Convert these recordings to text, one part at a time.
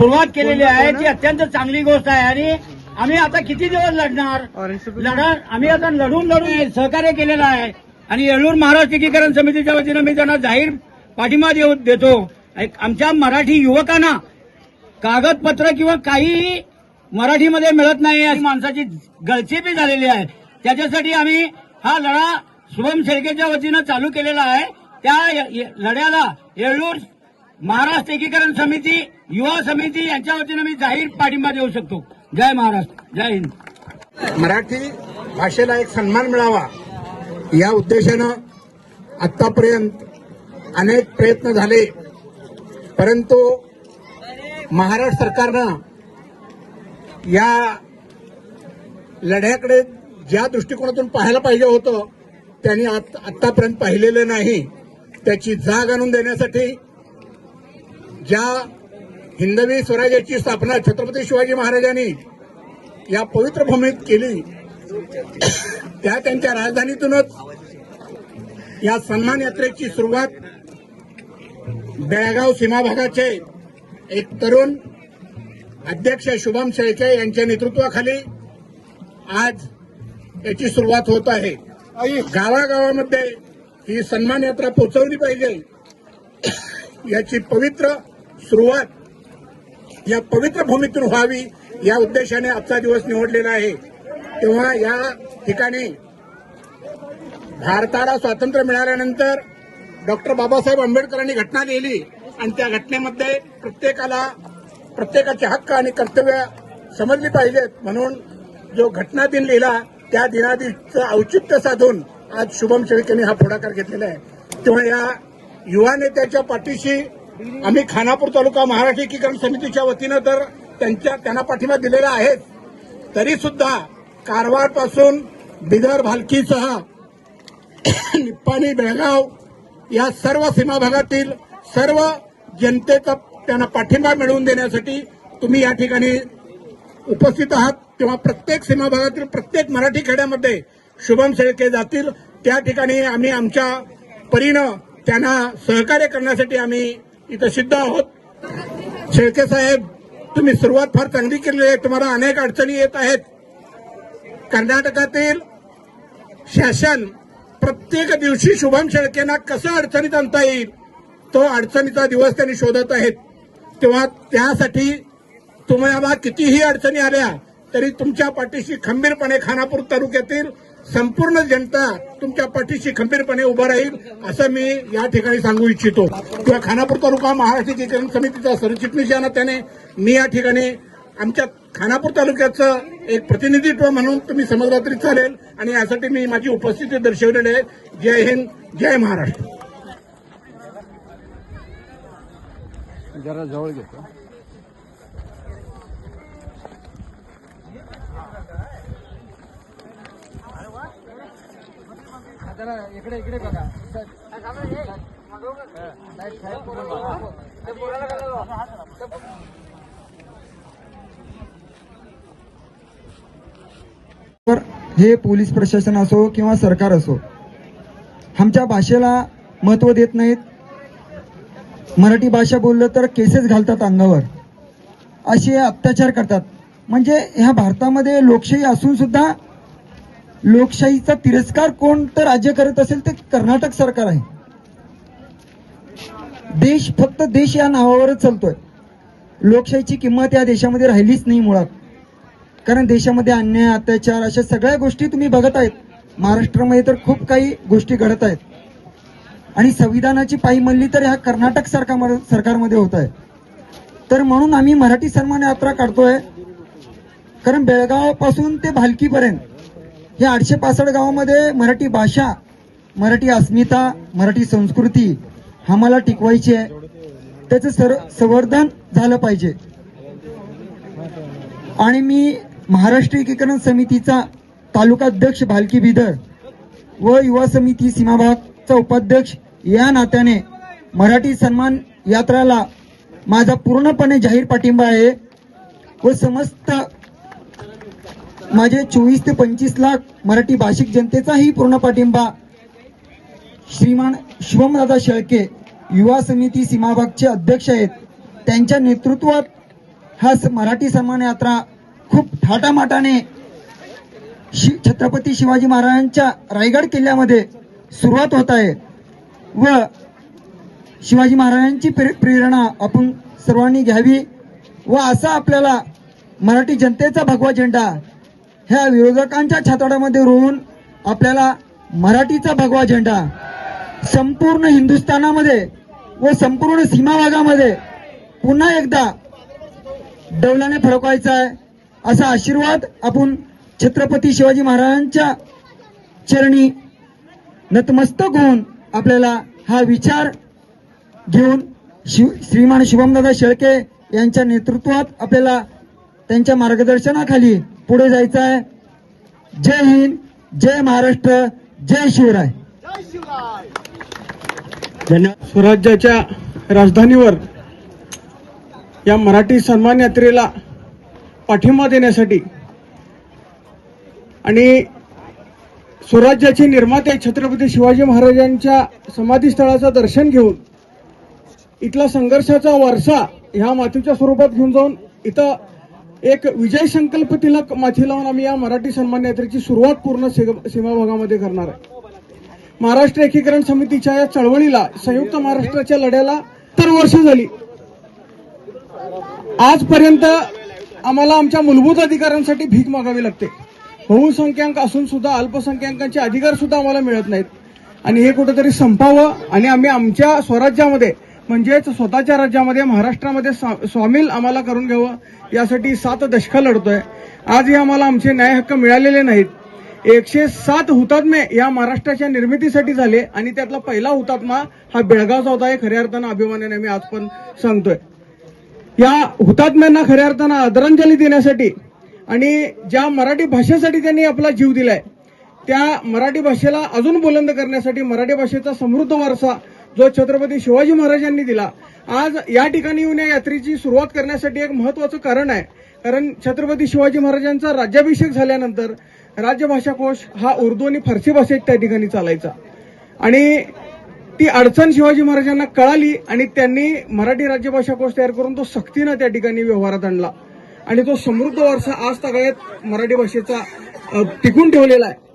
सुरुवात केलेली आहे ती अत्यंत चांगली गोष्ट आहे. आणि आम्ही आता किती दिवस लढणार? लढा आम्ही आता लढून लढून सहकार्य केलेलं आहे. आणि येळूर महाराष्ट्र एकीकरण समितीच्या वतीनं मी त्यांना जाहीर पाठिंबा देऊ देतो. एक आमच्या मराठी युवकांना कागदपत्र किंवा काही मराठीमध्ये मिळत नाही अशी माणसाची गळचेपी झालेली आहे. त्याच्यासाठी आम्ही हा लढा शुभम शेळकेच्या वतीनं चालू केलेला आहे. त्या लढ्याला येळूर महाराष्ट्र एकीकरण समिती युवा समिती यांच्या वतीनं मी जाहीर पाठिंबा देऊ शकतो. जय महाराष्ट्र. जय हिंद. मराठी भाषेला एक सन्मान मिळावा. या उद्देशानं आतापर्यंत अनेक प्रयत्न झाले. परंतु महाराष्ट्र सरकारनं या लढ्याकडे ज्या दृष्टिकोनातून पाहायला पाहिजे होतं त्यांनी आत- आतापर्यंत पाहिलेलं नाही. त्याची जाग आणून देण्यासाठी ज्या हिंदवी स्वराज्याची स्थापना छत्रपती शिवाजी महाराजांनी या पवित्र भूमीत केली त्या त्यांच्या राजधानीतूनच या सन्मान यात्रेची सुरुवात बेळगाव सीमा भागाचे एक तरुण अध्यक्ष शुभम शेळके यांच्या नेतृत्वाखाली आज याची सुरुवात होत आहे. गावागावामध्ये ही सन्मान यात्रा पोहोचवली पाहिजे याची पवित्र सुरुवात या पवित्र भूमीतून व्हावी या उद्देशाने आजचा दिवस निवडलेला आहे. तेव्हा या ठिकाणी भारताला स्वातंत्र्य मिळाल्यानंतर डॉक्टर बाबासाहेब आंबेडकरांनी घटना लिहिली आणि त्या घटनेमध्ये प्रत्येकाला प्रत्येकाचे हक्क आणि कर्तव्य समजली पाहिजेत म्हणून जो घटना दिन लिहिला त्या दिनादिचं औचित्य साधून आज शुभम शेळकेने हा पुढाकार घेतलेला आहे. तेव्हा या युवा नेत्याच्या पाठीशी आम्ही खानापूर तालुका महाराष्ट्र एकीकरण समितीच्या वतीनं तर त्यांच्या त्यांना पाठिंबा दिलेला आहे. तरी सुद्धा कारवारपासून बिदर भालकीसह निप्पाणी बेळगाव या सर्व सीमा भागातील सर्व जनतेचा त्यांना पाठिंबा मिळवून देण्यासाठी तुम्ही या ठिकाणी उपस्थित आहात तेव्हा प्रत्येक सीमा भागातील प्रत्येक मराठी खेड्यामध्ये शुभम शेळके जातील. त्या ठिकाणी आम्ही आमच्या परीनं त्यांना सहकार्य करण्यासाठी आम्ही इथं सिद्ध आहोत. शेळके साहेब तुम्ही सुरुवात फार चांगली केली आहे. तुम्हाला अनेक अडचणी येत आहेत. कर्नाटकातील शासन प्रत्येक दिवशी शुभम शेळकेंना कसं अडचणीत आणता येईल तो अडचणीचा दिवस त्यांनी शोधत आहेत. तेव्हा त्यासाठी तुम्हाला कितीही अडचणी आल्या तरी तुमच्या पाठीशी खंबीरपणे खानापूर तालुक्यातील संपूर्ण जनता तुमच्या पाठीशी खंबीरपणे उभा राहील असं मी या ठिकाणी सांगू इच्छितो. किंवा खानापूर तालुका महाराष्ट्र एकीकरण समितीचा सरचिटणीस या नात्याने मी या ठिकाणी आमच्या खानापूर तालुक्याचं एक प्रतिनिधित्व म्हणून तुम्ही समजला तरी चालेल आणि यासाठी मी माझी उपस्थिती दर्शवलेली आहे. जय हिंद जय महाराष्ट्र. जरा जवळ घेतो जरा इकडे इकडे बघा. तर हे पोलीस प्रशासन असो किंवा सरकार असो आमच्या भाषेला महत्त्व देत नाहीत. मराठी भाषा बोललं तर केसेस घालतात अंगावर. असे अत्याचार करतात. म्हणजे ह्या भारतामध्ये लोकशाही असून सुद्धा लोकशाहीचा तिरस्कार कोण तर राज्य करत असेल ते कर्नाटक सरकार आहे. देश फक्त देश या नावावरच चालतोय. लोकशाहीची किंमत या देशामध्ये राहिलीच नाही मुळात. कारण देशामध्ये अन्याय अत्याचार अशा सगळ्या गोष्टी तुम्ही बघत आहेत. महाराष्ट्रामध्ये तर खूप काही गोष्टी घडत आहेत. आणि संविधानाची पायी म्हणली तर ह्या कर्नाटक सरकार सरकारमध्ये होत आहे. तर म्हणून आम्ही मराठी सन्मान यात्रा काढतोय. कारण बेळगावपासून ते भालकीपर्यंत हे आठशे पासष्ट गावामध्ये मराठी भाषा मराठी अस्मिता मराठी संस्कृती आम्हाला टिकवायची आहे. त्याचं सर संवर्धन झालं पाहिजे. आणि मी महाराष्ट्र एकीकरण समितीचा तालुकाध्यक्ष भालकी बिदर व युवा समिती सीमाभागचा उपाध्यक्ष या नात्याने मराठी सन्मान यात्राला माझा पूर्णपणे जाहीर पाठिंबा आहे व समस्त माझे चोवीस ते पंचवीस लाख मराठी भाषिक जनतेचाही पूर्ण पाठिंबा. श्रीमान शिवमदादा शेळके युवा समिती सीमाभागचे अध्यक्ष आहेत. त्यांच्या नेतृत्वात हा स- मराठी सन्मान यात्रा खूप थाटामाटाने शि छत्रपती शिवाजी महाराजांच्या रायगड किल्ल्यामध्ये सुरुवात होत आहे. व शिवाजी महाराजांची प्रे- प्रेरणा आपण सर्वांनी घ्यावी व असा आपल्याला मराठी जनतेचा भगवा झेंडा ह्या विरोधकांच्या छाताडामध्ये रोवून आपल्याला मराठीचा भगवा झेंडा संपूर्ण हिंदुस्थानामध्ये व संपूर्ण सीमा भागामध्ये पुन्हा एकदा डवलाने फडकवायचा आहे असा आशीर्वाद आपण छत्रपती शिवाजी महाराजांच्या चरणी नतमस्तक होऊन आपल्याला हा विचार घेऊन शिव श्रीमान शुभमदादा शेळके यांच्या नेतृत्वात आपल्याला त्यांच्या मार्गदर्शनाखाली पुढे जायचं आहे जय हिंद जय महाराष्ट्र जय शिवराय. धन्यवाद. स्वराज्याच्या राजधानीवर या मराठी सन्मान यात्रेला पाठिंबा देण्यासाठी आणि स्वराज्याचे निर्माते छत्रपती शिवाजी महाराजांच्या समाधीस्थळाचं दर्शन घेऊन इथला संघर्षाचा वारसा ह्या मातीच्या स्वरूपात घेऊन जाऊन इथं एक विजय संकल्प तिलक माथी लावून आम्ही या मराठी सन्मान यात्रेची सुरुवात पूर्ण सीमा भागामध्ये करणार आहे. महाराष्ट्र एकीकरण समितीच्या या चळवळीला संयुक्त महाराष्ट्राच्या लढ्याला तर वर्ष झाली. आजपर्यंत आम्हाला आमच्या मूलभूत अधिकारांसाठी भीक मागावी लागते. बहुसंख्याक असून सुद्धा अल्पसंख्याकांचे अधिकार सुद्धा आम्हाला मिळत नाहीत. आणि हे कुठेतरी संपावं आणि आम्ही आमच्या स्वराज्यामध्ये म्हणजेच स्वतःच्या राज्यामध्ये महाराष्ट्रामध्ये सा- आम्हाला करून घ्यावं यासाठी सात दशकं लढतोय. आजही आम्हाला आमचे न्याय हक्क मिळालेले नाहीत. एकशे सात हुतात्मे या महाराष्ट्राच्या निर्मितीसाठी झाले आणि त्यातला पहिला हुतात्मा हा बेळगावचा होता हे खऱ्या अर्थानं अभिमानाने मी आज पण सांगतोय. या हुतात्म्यांना खऱ्या अर्थानं आदरांजली देण्यासाठी आणि ज्या मराठी भाषेसाठी त्यांनी आपला जीव दिलाय त्या मराठी भाषेला अजून बुलंद करण्यासाठी मराठी भाषेचा समृद्ध वारसा जो छत्रपती शिवाजी महाराजांनी दिला. आज या ठिकाणी येऊन या यात्रेची सुरुवात करण्यासाठी एक महत्वाचं कारण आहे. कारण छत्रपती शिवाजी महाराजांचा राज्याभिषेक झाल्यानंतर राज्यभाषा कोश हा उर्दू आणि फारसी भाषेत त्या ठिकाणी चालायचा. आणि ती अडचण शिवाजी महाराजांना कळाली आणि त्यांनी मराठी राज्यभाषा कोश तयार करून तो सक्तीनं त्या ठिकाणी व्यवहारात आणला. आणि तो समृद्ध वारसा आज तगायत मराठी भाषेचा टिकून ठेवलेला आहे.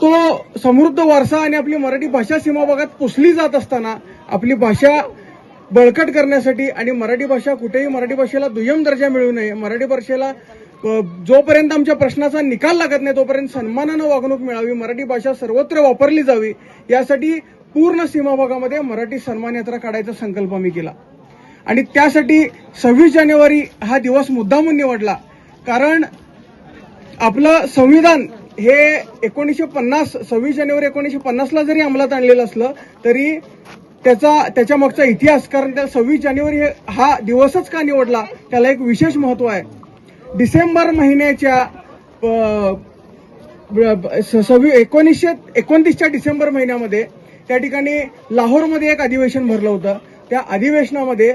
तो समृद्ध वारसा आणि आपली मराठी भाषा सीमा भागात पुसली जात असताना आपली भाषा बळकट करण्यासाठी आणि मराठी भाषा कुठेही मराठी भाषेला दुय्यम दर्जा मिळू नये मराठी भाषेला जोपर्यंत आमच्या प्रश्नाचा निकाल लागत नाही तोपर्यंत सन्मानानं वागणूक मिळावी मराठी भाषा सर्वत्र वापरली जावी यासाठी पूर्ण सीमा भागामध्ये मराठी सन्मान यात्रा काढायचा संकल्प आम्ही केला. आणि त्यासाठी सव्वीस जानेवारी हा दिवस मुद्दामून निवडला कारण आपलं संविधान हे एकोणीसशे पन्नास सव्वीस जानेवारी एकोणीसशे पन्नासला जरी अंमलात आणलेलं असलं तरी त्याचा त्याच्या मागचा इतिहास कारण त्या सव्वीस जानेवारी हे हा दिवसच का निवडला त्याला एक विशेष महत्त्व आहे. डिसेंबर महिन्याच्या ब- स- सव्वी एकोणीसशे एकोणतीसच्या डिसेंबर महिन्यामध्ये त्या ठिकाणी लाहोरमध्ये एक अधिवेशन भरलं होतं. त्या अधिवेशनामध्ये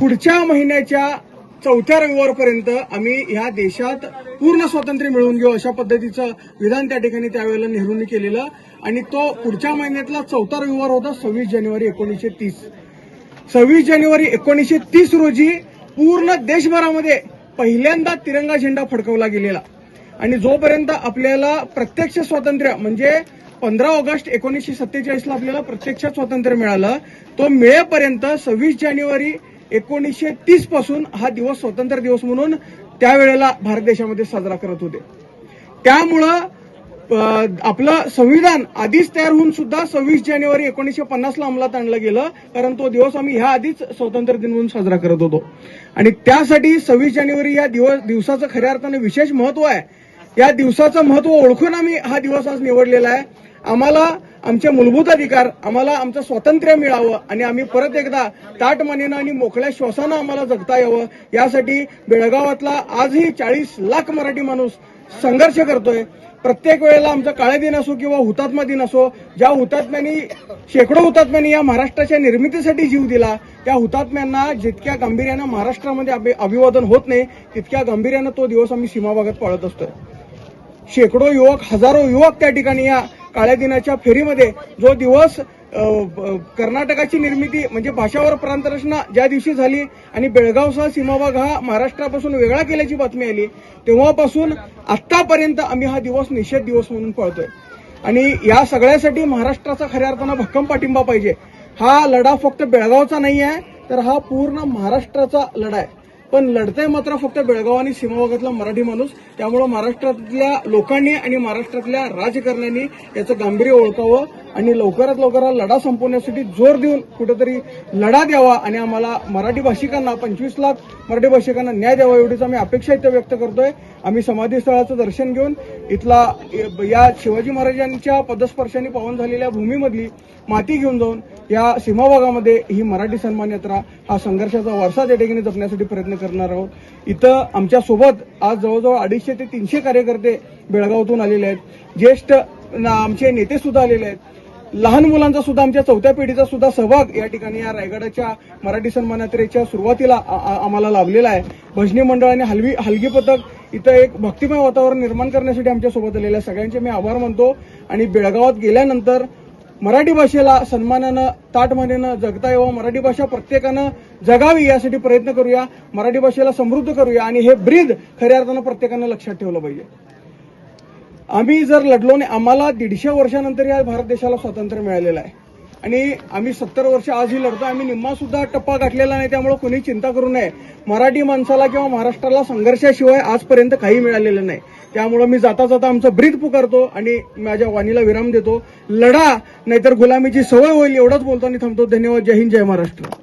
पुढच्या महिन्याच्या चौथ्या रविवारपर्यंत आम्ही ह्या देशात पूर्ण स्वातंत्र्य मिळवून घेऊ अशा पद्धतीचं विधान त्या ठिकाणी त्यावेळेला नेहरूंनी केलेलं. आणि तो पुढच्या महिन्यातला चौथा रविवार होता सव्वीस जानेवारी एकोणीसशे तीस. सव्वीस जानेवारी एकोणीसशे तीस रोजी पूर्ण देशभरामध्ये पहिल्यांदा तिरंगा झेंडा फडकवला गेलेला. आणि जोपर्यंत आपल्याला प्रत्यक्ष स्वातंत्र्य म्हणजे पंधरा ऑगस्ट एकोणीसशे सत्तेचाळीसला आपल्याला प्रत्यक्ष स्वातंत्र्य मिळालं तो मिळेपर्यंत सव्वीस जानेवारी एकोणीसशे तीसपासून हा दिवस स्वतंत्र दिवस म्हणून त्यावेळेला भारत देशामध्ये साजरा करत होते. त्यामुळं आपलं संविधान आधीच तयार होऊन सुद्धा सव्वीस जानेवारी एकोणीसशे पन्नासला अंमलात आणलं गेलं कारण तो दिवस आम्ही ह्या आधीच स्वातंत्र्य दिन म्हणून साजरा करत होतो. आणि त्यासाठी सव्वीस जानेवारी या दिवस दिवसाचं खऱ्या अर्थाने विशेष महत्त्व आहे. या दिवसाचं महत्त्व ओळखून आम्ही हा दिवस आज निवडलेला आहे. आम्हाला आमचे मूलभूत अधिकार आम्हाला आमचं स्वातंत्र्य मिळावं आणि आम्ही परत एकदा ताटमनेनं आणि मोकळ्या श्वासानं आम्हाला जगता यावं. यासाठी बेळगावातला आजही चाळीस लाख मराठी माणूस संघर्ष करतोय. प्रत्येक वेळेला आमचा काळे दिन असो किंवा हुतात्मा दिन असो ज्या हुतात्म्यांनी शेकडो हुतात्म्यांनी या महाराष्ट्राच्या निर्मितीसाठी जीव दिला त्या हुतात्म्यांना जितक्या गांभीर्यानं महाराष्ट्रामध्ये अभिवादन होत नाही तितक्या गांभीर्यानं तो दिवस आम्ही सीमाभागात पाळत असतोय. शेकडो युवक हजारो युवक त्या ठिकाणी या काळ्या दिनाच्या फेरीमध्ये जो दिवस कर्नाटकाची निर्मिती म्हणजे भाषावर प्रांतरचना ज्या दिवशी झाली आणि बेळगावसह सीमाभाग हा महाराष्ट्रापासून वेगळा केल्याची बातमी आली तेव्हापासून आत्तापर्यंत आम्ही हा दिवस निषेध दिवस म्हणून पाळतोय. आणि या सगळ्यासाठी महाराष्ट्राचा खऱ्या अर्थानं भक्कम पाठिंबा पाहिजे. हा लढा फक्त बेळगावचा नाही आहे तर हा पूर्ण महाराष्ट्राचा लढा आहे. पण लढतंय मात्र फक्त बेळगाव आणि सीमाभागातला मराठी माणूस. त्यामुळं महाराष्ट्रातल्या लोकांनी आणि महाराष्ट्रातल्या राजकारण्यांनी याचं गांभीर्य ओळखावं. आणि लवकरात लवकर लढा संपवण्यासाठी जोर देऊन कुठेतरी लढा द्यावा आणि आम्हाला मराठी भाषिकांना पंचवीस लाख मराठी भाषिकांना न्याय द्यावा एवढीच आम्ही अपेक्षा इथं व्यक्त करतोय. आम्ही समाधीस्थळाचं दर्शन घेऊन इथला या शिवाजी महाराजांच्या पदस्पर्शाने पावन झालेल्या भूमीमधली माती घेऊन जाऊन या सीमाभागामध्ये ही मराठी सन्मान यात्रा हा संघर्षाचा वारसा त्या ठिकाणी जपण्यासाठी प्रयत्न करणार आहोत. इथं आमच्यासोबत आज जवळजवळ अडीचशे ते तीनशे कार्यकर्ते बेळगावातून आलेले आहेत. ज्येष्ठ ना- आमचे नेते सुद्धा आलेले आहेत. लहान मुलांचा सुद्धा आमच्या चौथ्या पिढीचा सुद्धा सहभाग या ठिकाणी या रायगडाच्या मराठी सन्मान यात्रेच्या सुरुवातीला आम्हाला लाभलेला आहे. भजनी मंडळ आणि हलवी हलगी पथक इथं एक भक्तिमय वातावरण निर्माण करण्यासाठी आमच्यासोबत आलेल्या सगळ्यांचे मी आभार मानतो. आणि बेळगावात गेल्यानंतर मराठी भाषेला सन्मानानं ताटमानेनं जगता यावं. मराठी भाषा प्रत्येकानं जगावी यासाठी प्रयत्न करूया. मराठी भाषेला समृद्ध करूया. आणि हे ब्रीद खऱ्या अर्थानं प्रत्येकानं लक्षात ठेवलं पाहिजे. आम्ही जर लढलो नाही आम्हाला दीडशे वर्षानंतर या भारत देशाला स्वातंत्र्य मिळालेलं आहे. आणि आम्ही सत्तर वर्ष आजही लढतो आम्ही निम्मा सुद्धा टप्पा गाठलेला नाही त्यामुळे कोणी चिंता करू नये. मराठी माणसाला किंवा महाराष्ट्राला संघर्षाशिवाय आजपर्यंत काही मिळालेलं नाही. त्यामुळे मी जाता जाता आमचं ब्रीद पुकारतो आणि माझ्या वाणीला विराम देतो. लढा नाहीतर गुलामीची सवय होईल एवढंच बोलतो आणि थांबतो. धन्यवाद. जय हिंद जय महाराष्ट्र.